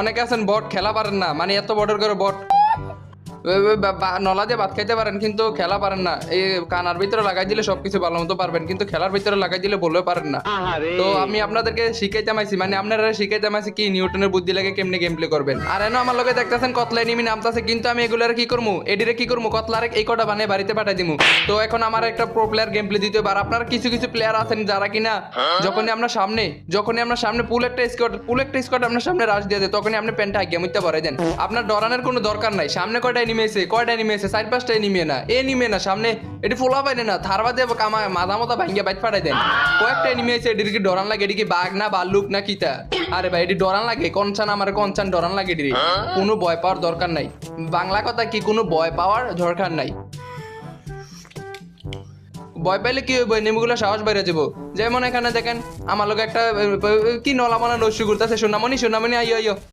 অনেকে আছেন বট খেলা পারেন না মানে এত বটের করে বট। নলা দিয়ে ভাত খাইতে পারেন কিন্তু খেলা পারেন না। এই কানার ভিতরে লাগাই দিলে সবকিছু ভালো মতো পারবেন কিন্তু খেলার ভিতরে লাগাই দিলে বললেও পারেন না। তো আমি আপনাদেরকে শিখাইতে মাইছি মানে আপনারা শিখাইতে মাইছি কি নিউটনের বুদ্ধি লাগে কেমনে গেম প্লে করবেন। আর এনে আমার লগে দেখতেছেন কতলা এনিমি নামতাছে কিন্তু আমি এগুলার কি করব এডিরে কি করব কতলার এই কটা বানিয়ে বাড়িতে পাঠাই দিমু? তো এখন আমার একটা প্রো প্লেয়ার গেম প্লে দিতে হবে আর আপনার কিছু কিছু প্লেয়ার আছেন যারা কিনা যখনই আমরা সামনে যখনই আমরা সামনে পুল একটা স্কোয়াড পুল একটা স্কোয়াড আপনার সামনে রাশ দিয়ে দেয় তখনই আপনি প্যান্টটা আগে মুইতে ভরে দেন। আপনার ডরানোর কোনো দরকার নাই সামনে কয়টা এনিমি চার, পাঁচটা এনিমি না। না, সামনে এটি ফোলা না, থারবা ভাঙ্গিয়ে বাইট ফাটাই দেন। কয়েকটা এটির কি ডরান লাগে, এটি কি বাঘ না না কিতা? আরে ভাই, এটি ডরান লাগে কনচান আমার কনচান ডরান লাগে কোনো ভয় পাওয়ার দরকার নাই। বাংলা কথা কি কোনো ভয় পাওয়ার দরকার নাই? ভয় পাইলে কি হইব? নেমুগুলো সাহস বাইরে যাব। যেমন এখানে দেখেন, আমার লোক একটা কি নলামলা নস্যু করতেছে সোনামণি সোনামণি, আইয়ো আইয়ো।